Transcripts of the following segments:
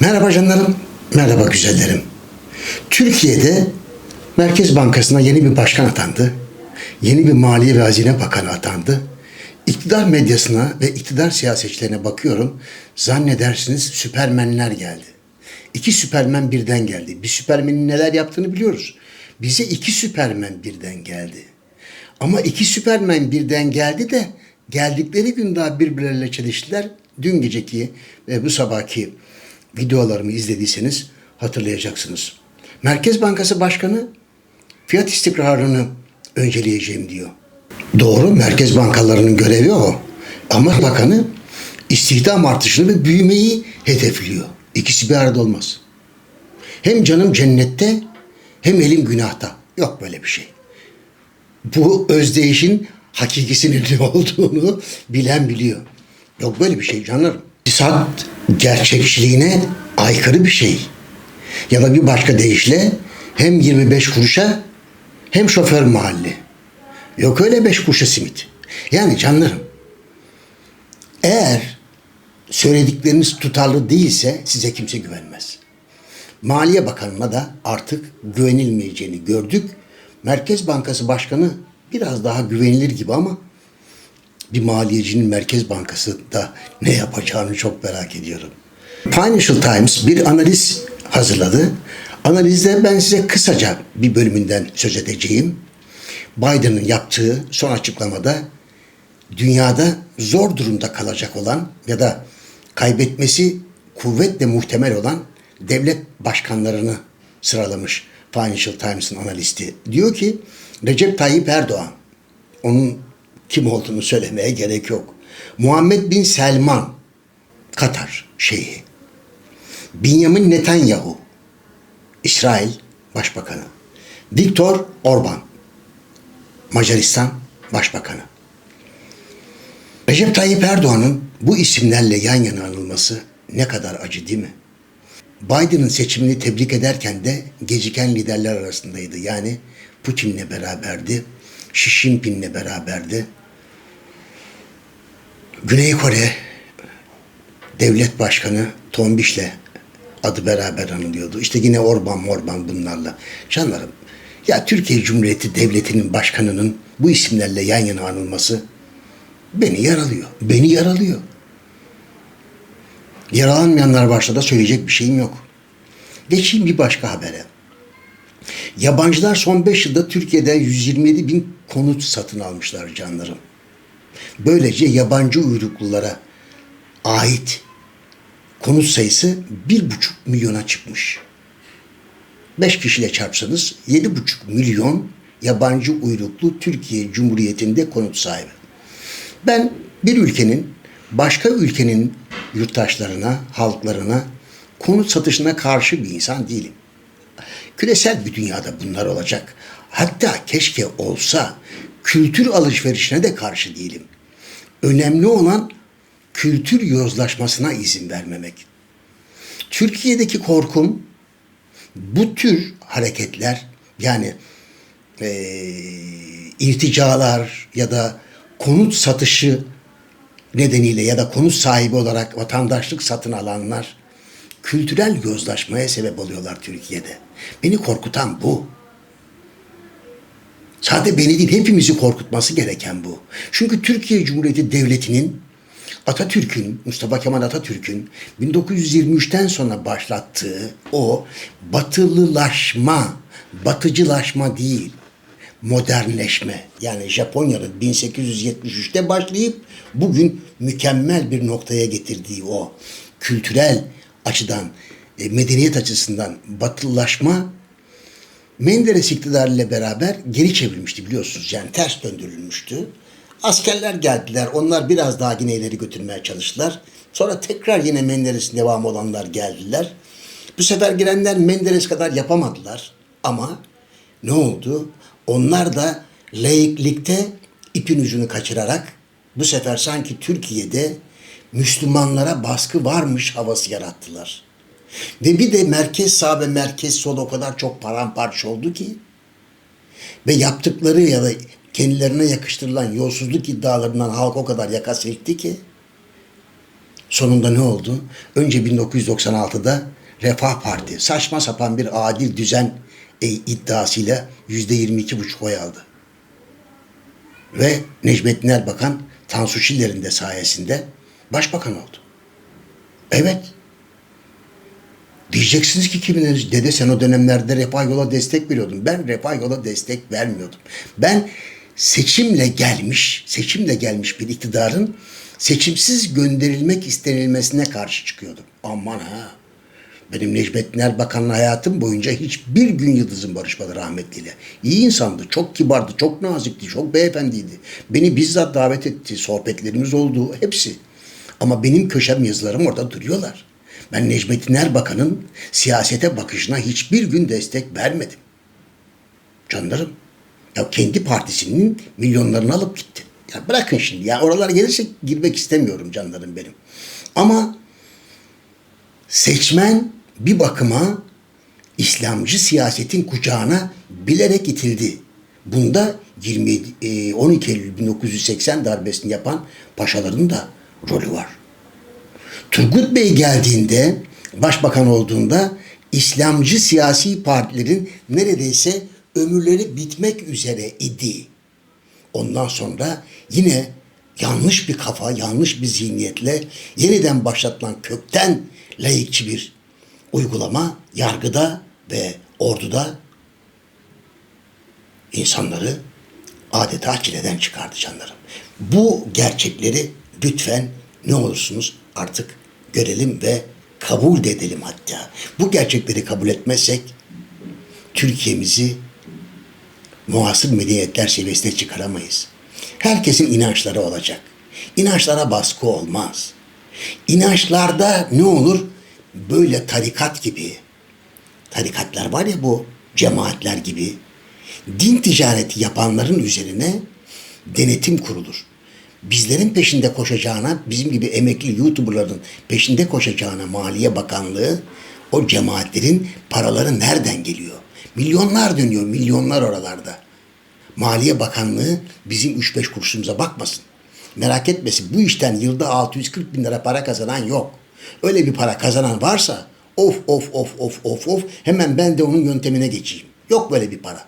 Merhaba canlarım, merhaba güzellerim. Türkiye'de Merkez Bankası'na yeni bir başkan atandı. Yeni bir Maliye ve Hazine Bakanı atandı. İktidar medyasına ve iktidar siyasetçilerine bakıyorum. Zannedersiniz süpermenler geldi. İki süpermen birden geldi. Bir süpermenin neler yaptığını biliyoruz. Bize iki süpermen birden geldi. Ama iki süpermen birden geldi de geldikleri gün daha birbirleriyle çeliştiler. Dün geceki ve bu sabahki videolarımı izlediyseniz hatırlayacaksınız. Merkez Bankası Başkanı fiyat istikrarını önceleyeceğim diyor. Doğru, merkez bankalarının görevi o. Ama bakanı istihdam artışını ve büyümeyi hedefliyor. İkisi bir arada olmaz. Hem canım cennette hem elim günahta. Yok böyle bir şey. Bu özdeyişin hakikisinin ne olduğunu bilen biliyor. Yok böyle bir şey canlarım. İktisat gerçekçiliğine aykırı bir şey. Ya da bir başka deyişle hem 25 kuruşa hem şoför mahalli. Yok öyle 5 kuruşa simit. Yani canlarım eğer söyledikleriniz tutarlı değilse size kimse güvenmez. Maliye Bakanı'na da artık güvenilmeyeceğini gördük. Merkez Bankası Başkanı biraz daha güvenilir gibi ama bir maliyecinin Merkez Bankası da ne yapacağını çok merak ediyorum. Financial Times bir analiz hazırladı. Analizde ben size kısaca bir bölümünden söz edeceğim. Biden'ın yaptığı son açıklamada dünyada zor durumda kalacak olan ya da kaybetmesi kuvvetle muhtemel olan devlet başkanlarını sıralamış Financial Times'ın analisti. Diyor ki Recep Tayyip Erdoğan, onun kim olduğunu söylemeye gerek yok. Muhammed Bin Selman, Katar şeyhi. Benjamin Netanyahu, İsrail Başbakanı. Viktor Orban, Macaristan Başbakanı. Recep Tayyip Erdoğan'ın bu isimlerle yan yana anılması ne kadar acı değil mi? Biden'ın seçimini tebrik ederken de geciken liderler arasındaydı. Yani Putin'le beraberdi, Xi Jinping'le beraberdi. Güney Kore devlet başkanı Tombiş'le adı beraber anılıyordu. İşte yine Orban Morban bunlarla. Canlarım ya Türkiye Cumhuriyeti Devleti'nin başkanının bu isimlerle yan yana anılması beni yaralıyor. Beni yaralıyor. Yaralanmayanlar varsa da söyleyecek bir şeyim yok. Geçeyim bir başka habere. Yabancılar son 5 yılda Türkiye'den 127 bin konut satın almışlar canlarım. Böylece yabancı uyruklulara ait konut sayısı 1,5 milyona çıkmış. 5 kişiyle çarpsanız 7,5 milyon yabancı uyruklu Türkiye Cumhuriyeti'nde konut sahibi. Ben bir ülkenin başka ülkenin yurttaşlarına, halklarına konut satışına karşı bir insan değilim. Küresel bir dünyada bunlar olacak. Hatta keşke olsa kültür alışverişine de karşı değilim. Önemli olan kültür yozlaşmasına izin vermemek. Türkiye'deki korkum bu tür hareketler yani e, irticalar ya da konut satışı nedeniyle ya da konut sahibi olarak vatandaşlık satın alanlar kültürel yozlaşmaya sebep oluyorlar Türkiye'de. Beni korkutan bu. Sadece beni değil hepimizi korkutması gereken bu. Çünkü Türkiye Cumhuriyeti Devleti'nin Atatürk'ün, Mustafa Kemal Atatürk'ün 1923'ten sonra başlattığı o batılılaşma, batıcılaşma değil, modernleşme. Yani Japonya'nın 1873'te başlayıp bugün mükemmel bir noktaya getirdiği o kültürel açıdan, e, medeniyet açısından batılılaşma Menderes iktidarıyla beraber geri çevrilmişti biliyorsunuz. Yani ters döndürülmüştü. Askerler geldiler. Onlar biraz daha yine götürmeye çalıştılar. Sonra tekrar yine Menderes'in devamı olanlar geldiler. Bu sefer girenler Menderes kadar yapamadılar. Ama ne oldu? Onlar da laiklikte ipin ucunu kaçırarak bu sefer sanki Türkiye'de Müslümanlara baskı varmış havası yarattılar. Ve bir de merkez sağ ve merkez sol o kadar çok paramparça oldu ki ve yaptıkları ya da kendilerine yakıştırılan yolsuzluk iddialarından halk o kadar yaka silkti ki Sonunda ne oldu? Önce 1996'da Refah Parti saçma sapan bir adil düzen e, iddiasıyla %22,5 oy aldı. Ve Necmettin Erbakan Tansu Çiller'in de sayesinde başbakan oldu. Evet. Diyeceksiniz ki kiminiz dede sen o dönemlerde Refah Yol'a destek veriyordun. Ben Refah Yol'a destek vermiyordum. Ben seçimle gelmiş, seçimle gelmiş bir iktidarın seçimsiz gönderilmek istenilmesine karşı çıkıyordum. Aman ha. Benim Necmettin Erbakan'la hayatım boyunca hiçbir gün yıldızım barışmadı rahmetliyle. İyi insandı, çok kibardı, çok nazikti, çok beyefendiydi. Beni bizzat davet etti, sohbetlerimiz oldu, hepsi. Ama benim köşem yazılarım orada duruyorlar. Ben Necmettin Erbakan'ın siyasete bakışına hiçbir gün destek vermedim. Canlarım. Ya kendi partisinin milyonlarını alıp gitti. Ya bırakın şimdi ya oralara gelirse girmek istemiyorum canlarım benim. Ama seçmen bir bakıma İslamcı siyasetin kucağına bilerek itildi. Bunda 27, e, 12 Eylül 1980 darbesini yapan paşaların da rolü var. Turgut Bey geldiğinde, başbakan olduğunda İslamcı siyasi partilerin neredeyse ömürleri bitmek üzere idi. Ondan sonra yine yanlış bir kafa, yanlış bir zihniyetle yeniden başlatılan kökten layıkçı bir uygulama yargıda ve orduda insanları adeta çileden çıkardı canlarım. Bu gerçekleri lütfen ne olursunuz artık görelim ve kabul de edelim hatta. Bu gerçekleri kabul etmezsek Türkiye'mizi muasır medeniyetler seviyesine çıkaramayız. Herkesin inançları olacak. İnançlara baskı olmaz. İnançlarda ne olur? Böyle tarikat gibi. Tarikatlar var ya bu cemaatler gibi. Din ticareti yapanların üzerine denetim kurulur. Bizlerin peşinde koşacağına, bizim gibi emekli YouTuber'ların peşinde koşacağına Maliye Bakanlığı o cemaatlerin paraları nereden geliyor? Milyonlar dönüyor, milyonlar oralarda. Maliye Bakanlığı bizim 3-5 kuruşumuza bakmasın. Merak etmesin bu işten yılda 640 bin lira para kazanan yok. Öyle bir para kazanan varsa of of of of of of hemen ben de onun yöntemine geçeyim. Yok böyle bir para.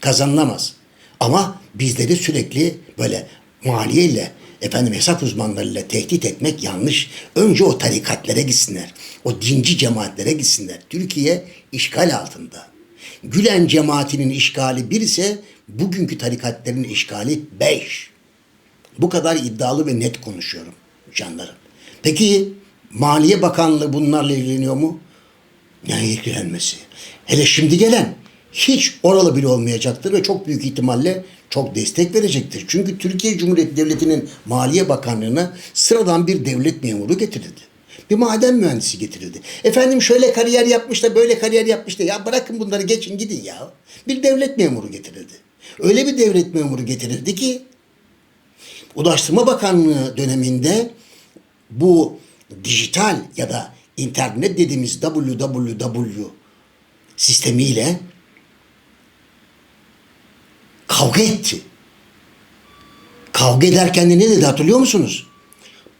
Kazanılamaz. Ama bizleri sürekli böyle maliyeyle efendim hesap uzmanlarıyla tehdit etmek yanlış. Önce o tarikatlere gitsinler. O dinci cemaatlere gitsinler. Türkiye işgal altında. Gülen cemaatinin işgali bir ise bugünkü tarikatlerin işgali beş. Bu kadar iddialı ve net konuşuyorum canlarım. Peki Maliye Bakanlığı bunlarla ilgileniyor mu? Ne ilgilenmesi? Hele şimdi gelen hiç oralı bile olmayacaktır ve çok büyük ihtimalle çok destek verecektir. Çünkü Türkiye Cumhuriyeti Devleti'nin Maliye Bakanlığı'na sıradan bir devlet memuru getirildi. Bir maden mühendisi getirildi. Efendim şöyle kariyer yapmış da böyle kariyer yapmış da ya bırakın bunları geçin gidin ya. Bir devlet memuru getirildi. Öyle bir devlet memuru getirildi ki Ulaştırma Bakanlığı döneminde bu dijital ya da internet dediğimiz www sistemiyle kavga etti. Kavga ederken de ne dedi hatırlıyor musunuz?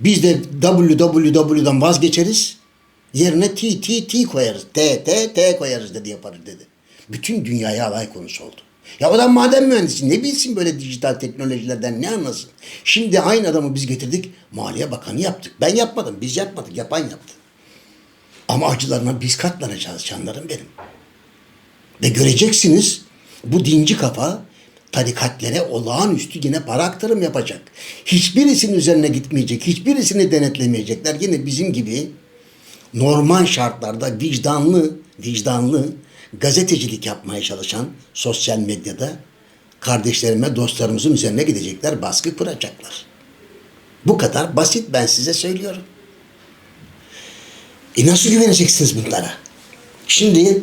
Biz de www'dan vazgeçeriz. Yerine t, t, t koyarız. T, t, t koyarız dedi yaparız dedi. Bütün dünyaya alay konusu oldu. Ya adam maden mühendisi ne bilsin böyle dijital teknolojilerden ne anlasın? Şimdi aynı adamı biz getirdik Maliye Bakanı yaptık. Ben yapmadım biz yapmadık yapan yaptı. Ama acılarına biz katlanacağız canlarım benim. Ve göreceksiniz bu dinci kafa tarikatlere olağanüstü yine para aktarım yapacak. Hiçbirisinin üzerine gitmeyecek, hiçbirisini denetlemeyecekler. Yine bizim gibi normal şartlarda vicdanlı, vicdanlı gazetecilik yapmaya çalışan sosyal medyada kardeşlerime, dostlarımızın üzerine gidecekler, baskı kuracaklar. Bu kadar basit ben size söylüyorum. E nasıl güveneceksiniz bunlara? Şimdi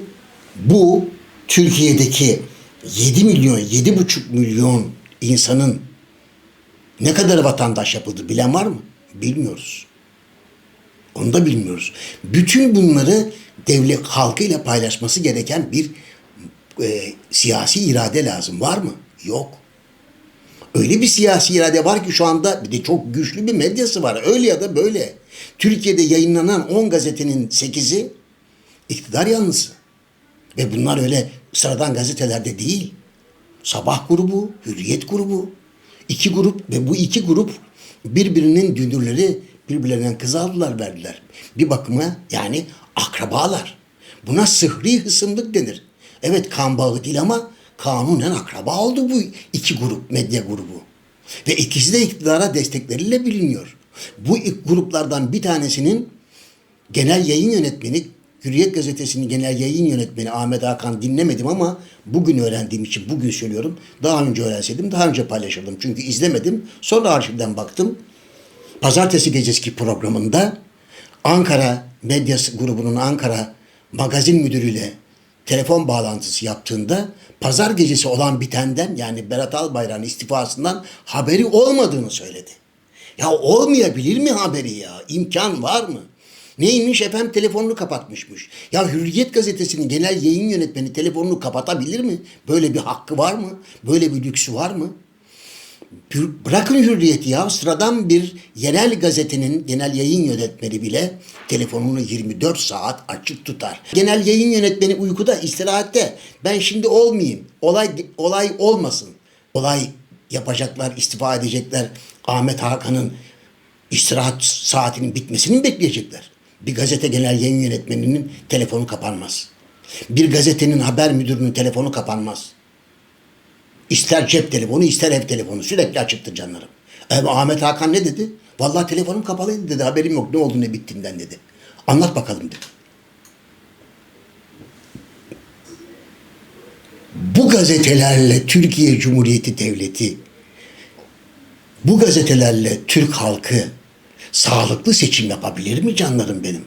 bu Türkiye'deki 7 milyon, 7,5 milyon insanın ne kadar vatandaş yapıldı bilen var mı? Bilmiyoruz. Onu da bilmiyoruz. Bütün bunları devlet halkıyla paylaşması gereken bir e, siyasi irade lazım. Var mı? Yok. Öyle bir siyasi irade var ki şu anda bir de çok güçlü bir medyası var. Öyle ya da böyle. Türkiye'de yayınlanan 10 gazetenin 8'i iktidar yanlısı. Ve bunlar öyle sıradan gazetelerde değil. Sabah grubu, Hürriyet grubu. iki grup ve bu iki grup birbirinin dünürleri birbirlerinden kız aldılar verdiler. Bir bakıma yani akrabalar. Buna sıhri hısımlık denir. Evet kan bağı değil ama kanunen akraba oldu bu iki grup, medya grubu. Ve ikisi de iktidara destekleriyle biliniyor. Bu gruplardan bir tanesinin genel yayın yönetmeni, Hürriyet Gazetesi'nin genel yayın yönetmeni Ahmet Hakan dinlemedim ama bugün öğrendiğim için bugün söylüyorum. Daha önce öğrenseydim daha önce paylaşırdım. Çünkü izlemedim. Sonra arşivden baktım. Pazartesi gecesi programında Ankara Medyası grubunun Ankara magazin müdürüyle telefon bağlantısı yaptığında pazar gecesi olan bitenden yani Berat Albayrak'ın istifasından haberi olmadığını söyledi. Ya olmayabilir mi haberi ya? İmkan var mı? Neymiş efendim telefonunu kapatmışmış. Ya Hürriyet gazetesinin genel yayın yönetmeni telefonunu kapatabilir mi? Böyle bir hakkı var mı? Böyle bir lüksü var mı? Bırakın hürriyeti ya sıradan bir yerel gazetenin genel yayın yönetmeni bile telefonunu 24 saat açık tutar. Genel yayın yönetmeni uykuda, istirahatte. Ben şimdi olmayayım. Olay olay olmasın. Olay yapacaklar, istifa edecekler. Ahmet Hakan'ın istirahat saatinin bitmesini mi bekleyecekler? Bir gazete genel yayın yönetmeninin telefonu kapanmaz. Bir gazetenin haber müdürünün telefonu kapanmaz. İster cep telefonu ister ev telefonu sürekli açıktır canlarım. E, Ahmet Hakan ne dedi? Vallahi telefonum kapalıydı dedi. Haberim yok ne oldu ne bittiğinden dedi. Anlat bakalım dedi. Bu gazetelerle Türkiye Cumhuriyeti Devleti, bu gazetelerle Türk halkı sağlıklı seçim yapabilir mi canlarım benim?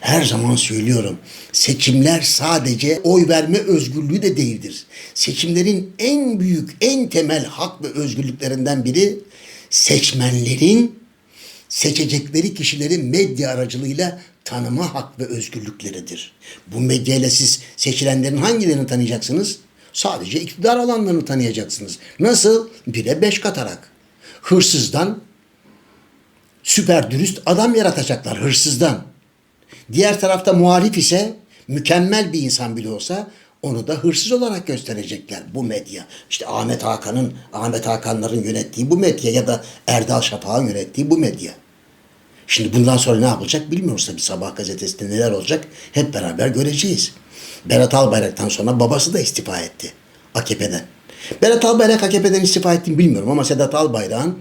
Her zaman söylüyorum. Seçimler sadece oy verme özgürlüğü de değildir. Seçimlerin en büyük, en temel hak ve özgürlüklerinden biri seçmenlerin seçecekleri kişileri medya aracılığıyla tanıma hak ve özgürlükleridir. Bu medyayla siz seçilenlerin hangilerini tanıyacaksınız? Sadece iktidar alanlarını tanıyacaksınız. Nasıl? Bire beş katarak. Hırsızdan süper dürüst adam yaratacaklar hırsızdan. Diğer tarafta muhalif ise mükemmel bir insan bile olsa onu da hırsız olarak gösterecekler bu medya. İşte Ahmet Hakan'ın, Ahmet Hakanların yönettiği bu medya ya da Erdal Şafak'ın yönettiği bu medya. Şimdi bundan sonra ne yapılacak bilmiyoruz tabii Sabah gazetesinde neler olacak hep beraber göreceğiz. Berat Albayrak'tan sonra babası da istifa etti AKP'den. Berat Albayrak AKP'den istifa ettiğini bilmiyorum ama Sedat Albayrak'ın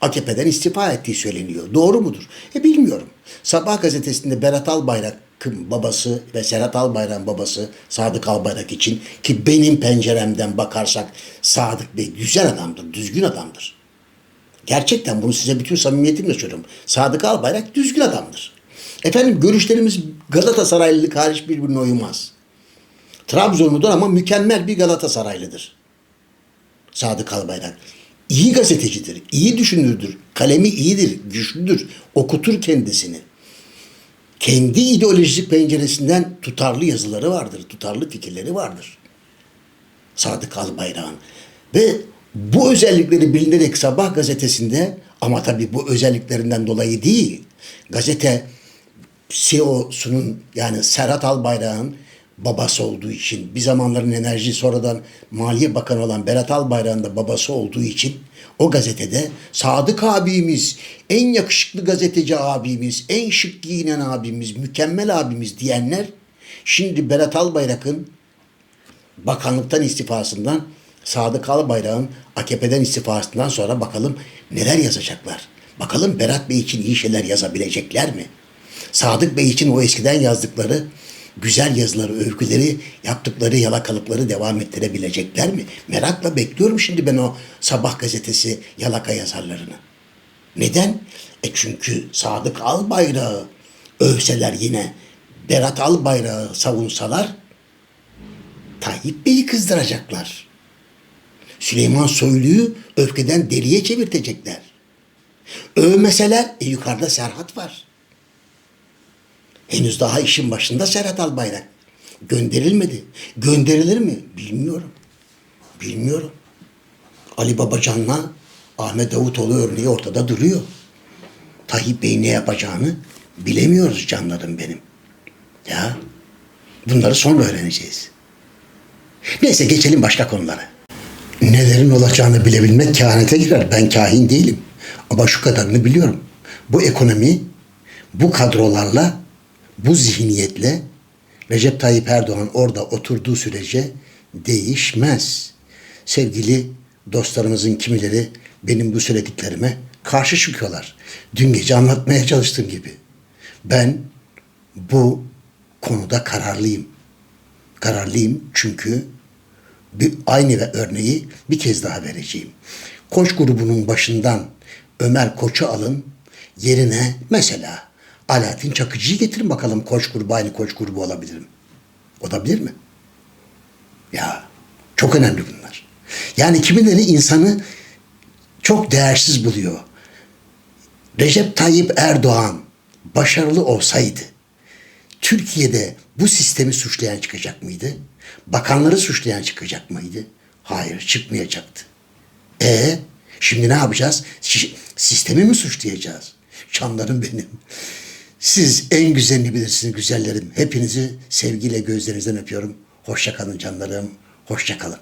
AKP'den istifa ettiği söyleniyor. Doğru mudur? E bilmiyorum. Sabah gazetesinde Berat Albayrak'ın babası ve Serhat Albayrak'ın babası Sadık Albayrak için ki benim penceremden bakarsak Sadık Bey güzel adamdır, düzgün adamdır. Gerçekten bunu size bütün samimiyetimle söylüyorum. Sadık Albayrak düzgün adamdır. Efendim görüşlerimiz Galatasaraylılık hariç birbirine uymaz. Trabzonludur ama mükemmel bir Galatasaraylıdır. Sadık Albayrak. İyi gazetecidir, iyi düşünürdür, kalemi iyidir, güçlüdür, okutur kendisini. Kendi ideolojik penceresinden tutarlı yazıları vardır, tutarlı fikirleri vardır. Sadık Albayrak'ın. Ve bu özellikleri bilinerek Sabah gazetesinde ama tabii bu özelliklerinden dolayı değil. Gazete CEO'sunun yani Serhat Albayrak'ın babası olduğu için bir zamanların enerji sonradan Maliye Bakanı olan Berat Albayrak'ın da babası olduğu için o gazetede Sadık abimiz, en yakışıklı gazeteci abimiz, en şık giyinen abimiz, mükemmel abimiz diyenler şimdi Berat Albayrak'ın bakanlıktan istifasından Sadık Albayrak'ın AKP'den istifasından sonra bakalım neler yazacaklar. Bakalım Berat Bey için iyi şeyler yazabilecekler mi? Sadık Bey için o eskiden yazdıkları güzel yazıları, övgüleri, yaptıkları yalakalıkları devam ettirebilecekler mi? Merakla bekliyorum şimdi ben o sabah gazetesi yalaka yazarlarını. Neden? E çünkü Sadık Albayrak'ı övseler yine, Berat Albayrak'ı savunsalar Tayyip Bey'i kızdıracaklar. Süleyman Soylu'yu öfkeden deliye çevirtecekler. Övmeseler e yukarıda Serhat var. Henüz daha işin başında Serhat Albayrak. Gönderilmedi. Gönderilir mi? Bilmiyorum. Bilmiyorum. Ali Babacan'la Ahmet Davutoğlu örneği ortada duruyor. Tayyip Bey ne yapacağını bilemiyoruz canlarım benim. Ya bunları sonra öğreneceğiz. Neyse geçelim başka konulara. Nelerin olacağını bilebilmek kehanete girer. Ben kahin değilim. Ama şu kadarını biliyorum. Bu ekonomi bu kadrolarla, bu zihniyetle Recep Tayyip Erdoğan orada oturduğu sürece değişmez. Sevgili dostlarımızın kimileri benim bu söylediklerime karşı çıkıyorlar. Dün gece anlatmaya çalıştığım gibi. Ben bu konuda kararlıyım. Kararlıyım çünkü bir aynı ve örneği bir kez daha vereceğim. Koç grubunun başından Ömer Koç'u alın yerine mesela Alaaddin Çakıcı'yı getirin bakalım Koç grubu aynı Koç grubu olabilir mi? Olabilir mi? Ya çok önemli bunlar. Yani kimileri insanı çok değersiz buluyor. Recep Tayyip Erdoğan başarılı olsaydı Türkiye'de bu sistemi suçlayan çıkacak mıydı? Bakanları suçlayan çıkacak mıydı? Hayır, çıkmayacaktı. E şimdi ne yapacağız? Sistemi mi suçlayacağız? Canlarım benim. Siz en güzelini bilirsiniz güzellerim. Hepinizi sevgiyle gözlerinizden öpüyorum. Hoşça kalın canlarım. Hoşça kalın.